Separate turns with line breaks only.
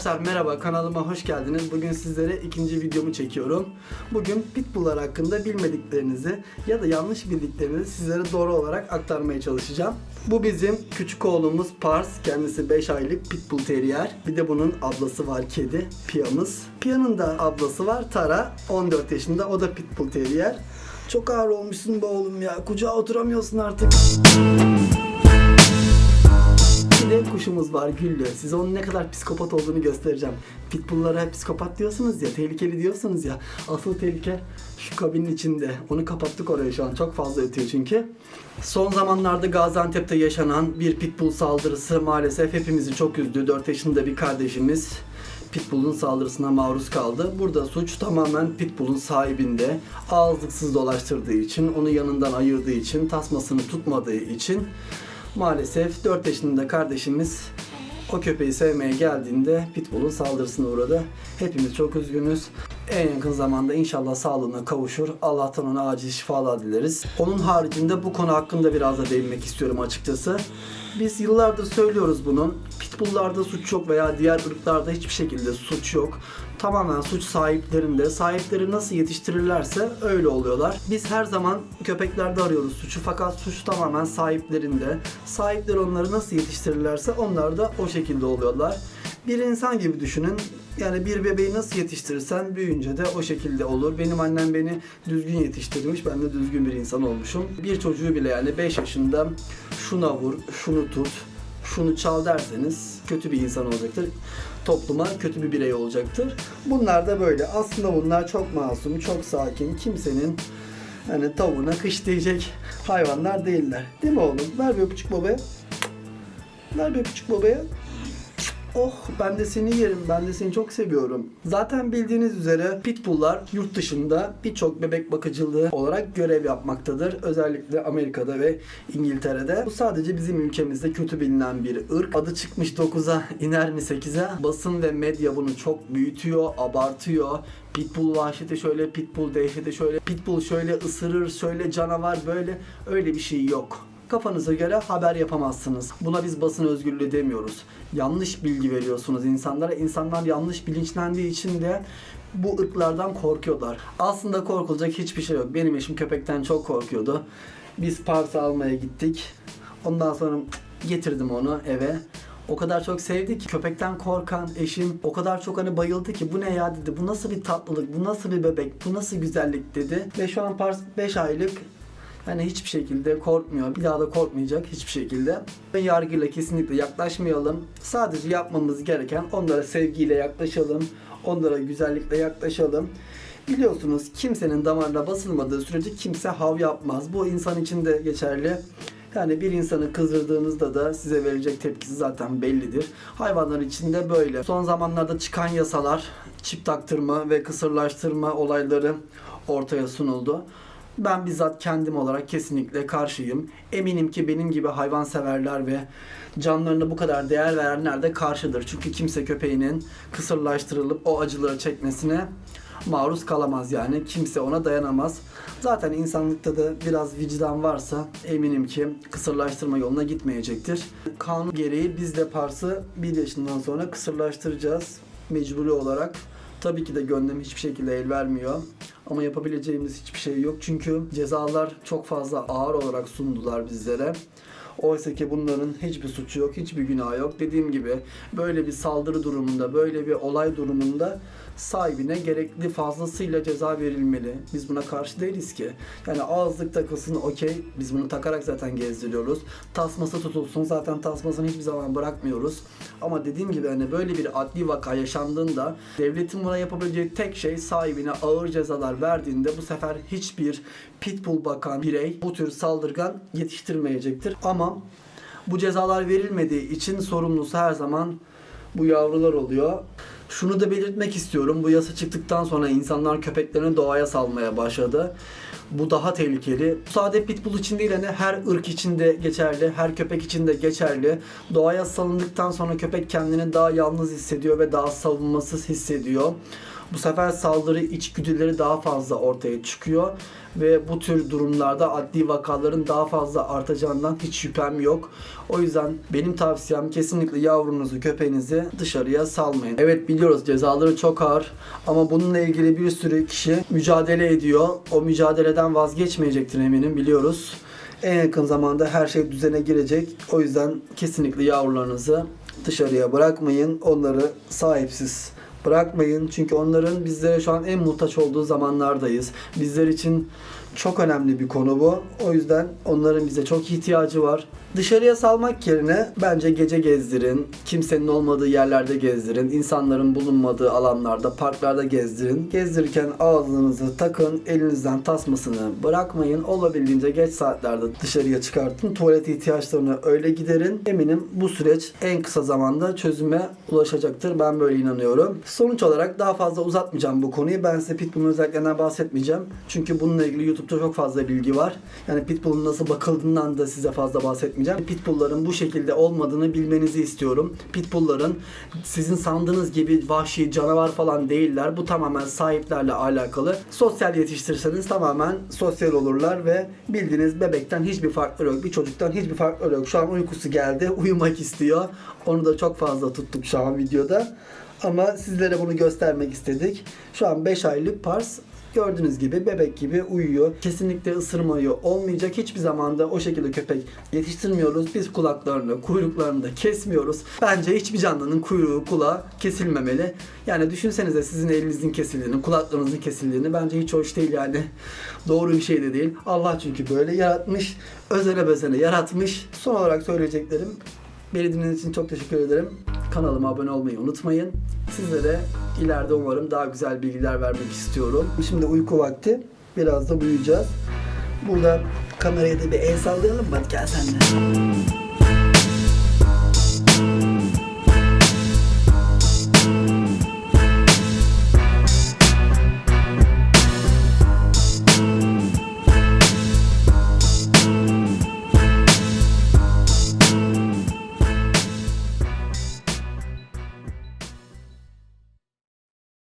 Arkadaşlar merhaba kanalıma hoş geldiniz. Bugün sizlere ikinci videomu çekiyorum. Bugün pitbulllar hakkında bilmediklerinizi ya da yanlış bildiklerinizi sizlere doğru olarak aktarmaya çalışacağım. Bu bizim küçük oğlumuz Pars. Kendisi 5 aylık pitbull terrier. Bir de bunun ablası var kedi Pia'mız. Pia'nın da ablası var Tara. 14 yaşında o da pitbull terrier. Çok ağır olmuşsun be oğlum ya. Kucağa oturamıyorsun artık. Bir kuşumuz var Güllü. Size onun ne kadar psikopat olduğunu göstereceğim. Pitbulllara psikopat diyorsunuz ya, tehlikeli diyorsunuz ya. Asıl tehlike şu kabinin içinde. Onu kapattık oraya şu an. Çok fazla ötüyor çünkü. Son zamanlarda Gaziantep'te yaşanan bir pitbull saldırısı maalesef hepimizi çok üzdü. 4 yaşında bir kardeşimiz Pitbull'un saldırısına maruz kaldı. Burada suç tamamen Pitbull'un sahibinde. Ağızlıksız dolaştırdığı için, onu yanından ayırdığı için, tasmasını tutmadığı için Maalesef 4 yaşında kardeşimiz o köpeği sevmeye geldiğinde Pitbull'un saldırısına uğradı. Hepimiz çok üzgünüz. En yakın zamanda inşallah sağlığına kavuşur. Allah'tan ona acil şifalar dileriz. Onun haricinde bu konu hakkında biraz da değinmek istiyorum açıkçası. Biz yıllardır söylüyoruz bunun. Pitbull'larda suç yok veya diğer ırklarda hiçbir şekilde suç yok. Tamamen suç sahiplerinde. Sahipleri nasıl yetiştirirlerse öyle oluyorlar. Biz her zaman köpeklerde arıyoruz suçu fakat suç tamamen sahiplerinde. Sahipleri onları nasıl yetiştirirlerse onlar da o şekilde oluyorlar. Bir insan gibi düşünün. Yani bir bebeği nasıl yetiştirirsen büyüyünce de o şekilde olur. Benim annem beni düzgün yetiştirmiş. Ben de düzgün bir insan olmuşum. Bir çocuğu bile yani 5 yaşında şuna vur, şunu tut, şunu çal derseniz kötü bir insan olacaktır. Topluma kötü bir birey olacaktır. Bunlar da böyle. Aslında bunlar çok masum, çok sakin. Kimsenin hani tavuğuna kış diyecek hayvanlar değiller. Değil mi oğlum? Ver bir öpücük babaya. Ver bir öpücük babaya. Oh ben de seni yerim. Ben de seni çok seviyorum. Zaten bildiğiniz üzere pitbulllar yurt dışında birçok bebek bakıcılığı olarak görev yapmaktadır. Özellikle Amerika'da ve İngiltere'de. Bu sadece bizim ülkemizde kötü bilinen bir ırk. Adı çıkmış 9'a iner mi 8'e? Basın ve medya bunu çok büyütüyor, abartıyor. Pitbull vahşeti şöyle, pitbull dehşeti şöyle, pitbull şöyle ısırır, şöyle canavar böyle. Öyle bir şey yok. Kafanıza göre haber yapamazsınız. Buna biz basın özgürlüğü demiyoruz. Yanlış bilgi veriyorsunuz insanlara. İnsanlar yanlış bilinçlendiği için de bu ırklardan korkuyorlar. Aslında korkulacak hiçbir şey yok. Benim eşim köpekten çok korkuyordu. Biz parça almaya gittik. Ondan sonra getirdim onu eve. O kadar çok sevdi ki köpekten korkan eşim o kadar çok hani bayıldı ki bu ne ya dedi. Bu nasıl bir tatlılık, bu nasıl bir bebek, bu nasıl güzellik dedi. Ve şu an Pars 5 aylık Hani hiçbir şekilde korkmuyor. Bir daha da korkmayacak hiçbir şekilde. Yargıyla kesinlikle yaklaşmayalım. Sadece yapmamız gereken onlara sevgiyle yaklaşalım. Onlara güzellikle yaklaşalım. Biliyorsunuz kimsenin damarına basılmadığı sürece kimse hav yapmaz. Bu insan için de geçerli. Yani bir insanı kızdırdığınızda da size verecek tepkisi zaten bellidir. Hayvanlar için de böyle. Son zamanlarda çıkan yasalar, çip taktırma ve kısırlaştırma olayları ortaya sunuldu. Ben bizzat kendim olarak kesinlikle karşıyım. Eminim ki benim gibi hayvanseverler ve canlarına bu kadar değer verenler de karşıdır. Çünkü kimse köpeğinin kısırlaştırılıp o acıları çekmesine maruz kalamaz yani. Kimse ona dayanamaz. Zaten insanlıkta da biraz vicdan varsa eminim ki kısırlaştırma yoluna gitmeyecektir. Kanun gereği biz de Pars'ı bir yaşından sonra kısırlaştıracağız mecburi olarak. Tabii ki de gönlüm hiçbir şekilde el vermiyor. Ama yapabileceğimiz hiçbir şey yok. Çünkü cezalar çok fazla ağır olarak sundular bizlere. Oysa ki bunların hiçbir suçu yok, hiçbir günahı yok. Dediğim gibi böyle bir saldırı durumunda, böyle bir olay durumunda sahibine gerekli fazlasıyla ceza verilmeli. Biz buna karşı değiliz ki. Yani ağızlık takılsın okey. Biz bunu takarak zaten gezdiriyoruz. Tasması tutulsun zaten tasmasını hiçbir zaman bırakmıyoruz. Ama dediğim gibi hani böyle bir adli vaka yaşandığında devletin buna yapabileceği tek şey sahibine ağır cezalar verdiğinde bu sefer hiçbir pitbull bakan birey bu tür saldırgan yetiştirmeyecektir. Ama bu cezalar verilmediği için sorumlusu her zaman bu yavrular oluyor. Şunu da belirtmek istiyorum. Bu yasa çıktıktan sonra insanlar köpeklerini doğaya salmaya başladı. Bu daha tehlikeli. Bu Sade pitbull için değil hani her ırk için de geçerli, her köpek için de geçerli. Doğaya salındıktan sonra köpek kendini daha yalnız hissediyor ve daha savunmasız hissediyor. Bu sefer saldırı içgüdüleri daha fazla ortaya çıkıyor ve bu tür durumlarda adli vakaların daha fazla artacağından hiç şüphem yok. O yüzden benim tavsiyem kesinlikle yavrunuzu, köpeğinizi dışarıya salmayın. Evet biliyoruz cezaları çok ağır ama bununla ilgili bir sürü kişi mücadele ediyor. O mücadeleden vazgeçmeyecektir eminim biliyoruz. En yakın zamanda her şey düzene girecek. O yüzden kesinlikle yavrularınızı dışarıya bırakmayın. Onları sahipsiz bırakmayın. Çünkü onların bizlere şu an en muhtaç olduğu zamanlardayız. Bizler için çok önemli bir konu bu. O yüzden onların bize çok ihtiyacı var. Dışarıya salmak yerine bence gece gezdirin. Kimsenin olmadığı yerlerde gezdirin. insanların bulunmadığı alanlarda, parklarda gezdirin. Gezdirirken ağzınızı takın, elinizden tasmasını bırakmayın. Olabildiğince geç saatlerde dışarıya çıkartın. Tuvalet ihtiyaçlarını öyle giderin. Eminim bu süreç en kısa zamanda çözüme ulaşacaktır. Ben böyle inanıyorum. Sonuç olarak daha fazla uzatmayacağım bu konuyu. Ben size Pitbull'un özelliklerinden bahsetmeyeceğim. Çünkü bununla ilgili YouTube'da çok fazla bilgi var. Yani Pitbull'un nasıl bakıldığından da size fazla bahsetmeyeceğim. Pitbull'ların bu şekilde olmadığını bilmenizi istiyorum. Pitbull'ların sizin sandığınız gibi vahşi canavar falan değiller. Bu tamamen sahiplerle alakalı. Sosyal yetiştirirseniz tamamen sosyal olurlar ve bildiğiniz bebekten hiçbir farkları yok. Bir çocuktan hiçbir farkları yok. Şu an uykusu geldi. Uyumak istiyor. Onu da çok fazla tuttuk şu an videoda. Ama sizlere bunu göstermek istedik. Şu an 5 aylık Pars gördüğünüz gibi bebek gibi uyuyor. Kesinlikle ısırmayı olmayacak. Hiçbir zamanda o şekilde köpek yetiştirmiyoruz. Biz kulaklarını, kuyruklarını da kesmiyoruz. Bence hiçbir canlının kuyruğu, kulağı kesilmemeli. Yani düşünsenize sizin elinizin kesildiğini, kulaklarınızın kesildiğini bence hiç hoş değil yani. Doğru bir şey de değil. Allah çünkü böyle yaratmış. Özene bezene yaratmış. Son olarak söyleyeceklerim Beni dinlediğiniz için çok teşekkür ederim. Kanalıma abone olmayı unutmayın. Sizlere ileride umarım daha güzel bilgiler vermek istiyorum. Şimdi uyku vakti. Biraz da uyuyacağız. Burada kameraya da bir el sallayalım? Hadi gel sen.